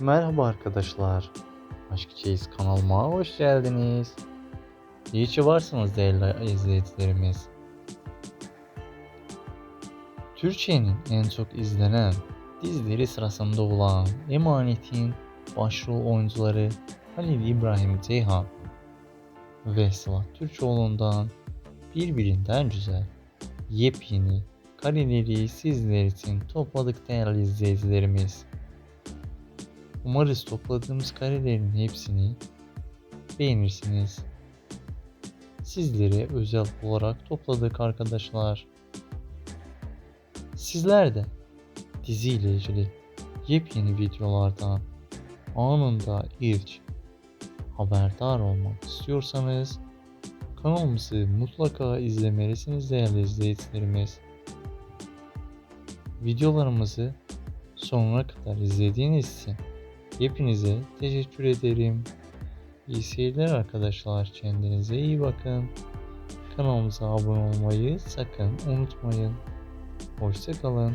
Merhaba arkadaşlar. Aşk Çeyiz kanalıma hoş geldiniz. İyi ki varsınız değerli izleyicilerimiz. Türkiye'nin en çok izlenen dizileri sırasında olan Emanet'in başrol oyuncuları Halil İbrahim Ceyhan ve Sıla Türkoğlu'ndan birbirinden güzel yepyeni kareleri sizler için topladık değerli izleyicilerimiz. Umarız topladığımız karelerin hepsini beğenirsiniz. Sizlere özel olarak topladık arkadaşlar. Sizler de dizi ile ilgili yepyeni videolardan anında ilk haberdar olmak istiyorsanız kanalımızı mutlaka izlemelisiniz değerli izleyicilerimiz. Videolarımızı sonuna kadar izlediğiniz için hepinize teşekkür ederim. İyi seyirler arkadaşlar. Kendinize iyi bakın. Kanalımıza abone olmayı sakın unutmayın. Hoşçakalın.